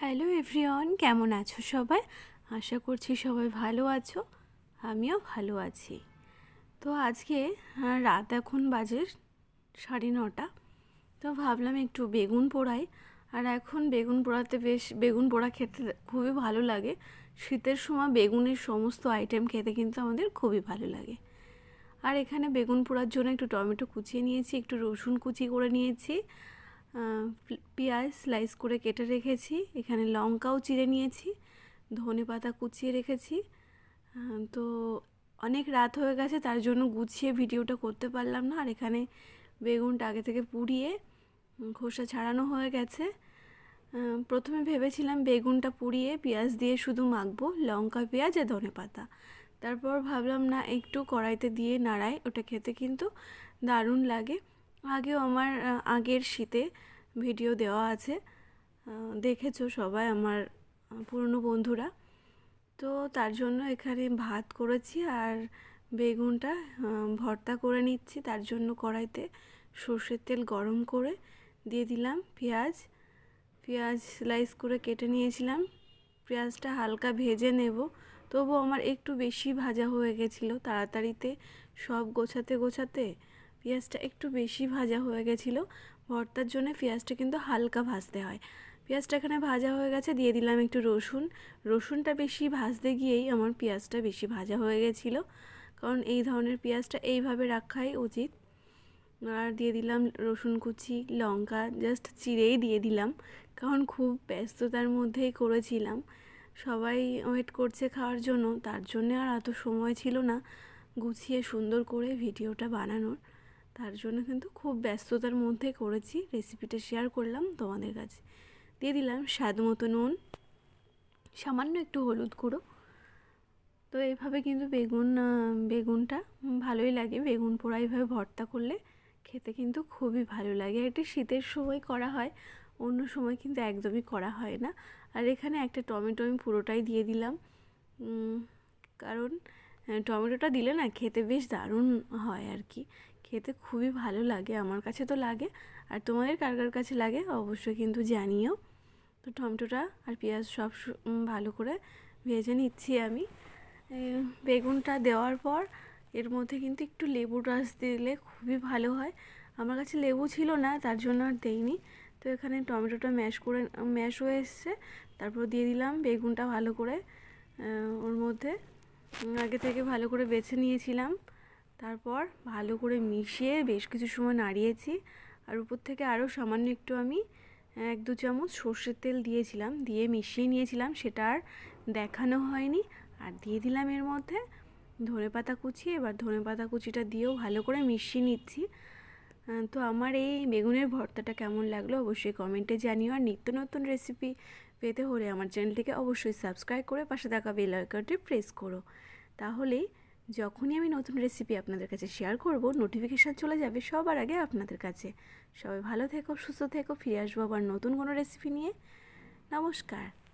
Hello everyone কেমন আছো সবাই? আশা করছি সবাই ভালো আছো। আমিও ভালো আছি। তো আজকে রাত এখন বাজে সাড়ে নটা। তো ভাবলাম একটু বেগুন পোড়াই। আর এখন বেগুন পোড়াতে বেশ, বেগুন পোড়া খেতে খুবই ভালো লাগে। শীতের সময় বেগুনের সমস্ত আইটেম খেতে কিন্তু আমাদের খুবই ভালো লাগে। আর এখানে বেগুন পোড়ার জন্য একটু টমেটো কুচিয়ে নিয়েছি, একটু রসুন কুচি করে নিয়েছি। পেঁয়াজ স্লাইস করে কেটে রেখেছি। এখানে লঙ্কাও চিড়ে নিয়েছি, ধনে পাতা কুচিয়ে রেখেছি। তো অনেক রাত হয়ে গেছে, তার জন্য গুছিয়ে ভিডিওটা করতে পারলাম না। আর এখানে বেগুনটা আগে থেকে পুড়িয়ে খোসা ছাড়ানো হয়ে গেছে। প্রথমে ভেবেছিলাম বেগুনটা পুড়িয়ে পেঁয়াজ দিয়ে শুধু মাখবো, লঙ্কা, পেঁয়াজ আর ধনে পাতা। তারপর ভাবলাম, না, একটু কড়াইতে দিয়ে নাড়াই, ওটা খেতে কিন্তু দারুণ লাগে। আগেও আমার আগের শীতে ভিডিও দেওয়া আছে। দেখেছ সবাই আমার পুরনো বন্ধুরা। তো তার জন্য এখানে ভাত করেছি আর বেগুনটা ভর্তা করে নিচ্ছি তার জন্য কড়াইতে। সর্ষের তেল গরম করে দিয়ে দিলাম পেঁয়াজ। পেঁয়াজ স্লাইস করে কেটে নিয়েছিলাম। পেঁয়াজটা হালকা ভেজে নেব। তবু আমার একটু বেশি ভাজা হয়ে গেছিল। তাড়াতাড়িতে সব গোছাতে গোছাতে পেঁয়াজটা একটু বেশি ভাজা হয়ে গেছিল। ভর্তার জন্য পেঁয়াজটা কিন্তু হালকা ভাজতে হয়। পেঁয়াজটা এখানে ভাজা হয়ে গেছে, দিয়ে দিলাম একটু রসুন। রসুনটা বেশি ভাজতে গিয়েই আমার পেঁয়াজটা বেশি ভাজা হয়ে গেছিল। কারণ এই ধরনের পেঁয়াজটা এইভাবে রাখাই উচিত। আর দিয়ে দিলাম রসুন কুচি, লঙ্কা, জাস্ট চিড়েই দিয়ে দিলাম। কারণ খুব ব্যস্ততার মধ্যেই করেছিলাম। সবাই ওয়েট করছে খাওয়ার জন্য, তার জন্য আর এত সময় ছিল না গুছিয়ে সুন্দর করে ভিডিওটা বানানোর। তার জন্য কিন্তু খুব ব্যস্ততার মধ্যে করেছি। রেসিপিটা শেয়ার করলাম তোমাদের কাছে। দিয়ে দিলাম স্বাদ মতো নুন, সামান্য একটু হলুদ গুঁড়ো। তো এইভাবে কিন্তু বেগুন বেগুনটা ভালোই লাগে। বেগুন পোড়া এইভাবে ভর্তা করলে খেতে কিন্তু খুবই ভালো লাগে। এটি শীতের সময় করা হয়, অন্য সময় কিন্তু একদমই করা হয় না। আর এখানে একটা টমেটো আমি পুরোটাই দিয়ে দিলাম। কারণ টমেটোটা দিলে না খেতে বেশ দারুণ হয় আর কি। খেতে খুবই ভালো লাগে, আমার কাছে তো লাগে। আর তোমাদের কার কার কাছে লাগে অবশ্যই কিন্তু জানিও। তো টমেটোটা আর পেঁয়াজ সব ভালো করে ভেজে নিচ্ছি আমি। বেগুনটা দেওয়ার পর এর মধ্যে কিন্তু একটু লেবুর রস দিলে খুবই ভালো হয়। আমার কাছে লেবু ছিল না, তার জন্য আর দেইনি। তো এখানে টমেটোটা ম্যাশ করে, ম্যাশ হয়ে এসছে। তারপর দিয়ে দিলাম বেগুনটা ভালো করে ওর মধ্যে। আগে থেকে ভালো করে বেছে নিয়েছিলাম। তারপর ভালো করে মিশিয়ে বেশ কিছু সময় নাড়িয়েছি। আর উপর থেকে আরও সামান্য একটু আমি এক দু চামচ সর্ষের তেল দিয়েছিলাম, দিয়ে মিশিয়ে নিয়েছিলাম, সেটা আর দেখানো হয়নি। আর দিয়ে দিলাম এর মধ্যে ধনে পাতা কুচি, এবার ধনে পাতা কুচিটা দিয়েও ভালো করে মিশিয়ে নিচ্ছি। তো আমার এই বেগুনের ভর্তাটা কেমন লাগল অবশ্যই কমেন্টে জানিও। আর নিত্য নতুন রেসিপি পেতে হলে আমার চ্যানেলটিকে অবশ্যই সাবস্ক্রাইব করে পাশে থাকা বেল আইকনটি প্রেস করো। তাহলেই যখনই আমি নতুন রেসিপি আপনাদের কাছে শেয়ার করব নোটিফিকেশান চলে যাবে সবার আগে আপনাদের কাছে। সবাই ভালো থেকো, সুস্থ থেকো, ফিরে আসব আবার নতুন কোনো রেসিপি নিয়ে। নমস্কার।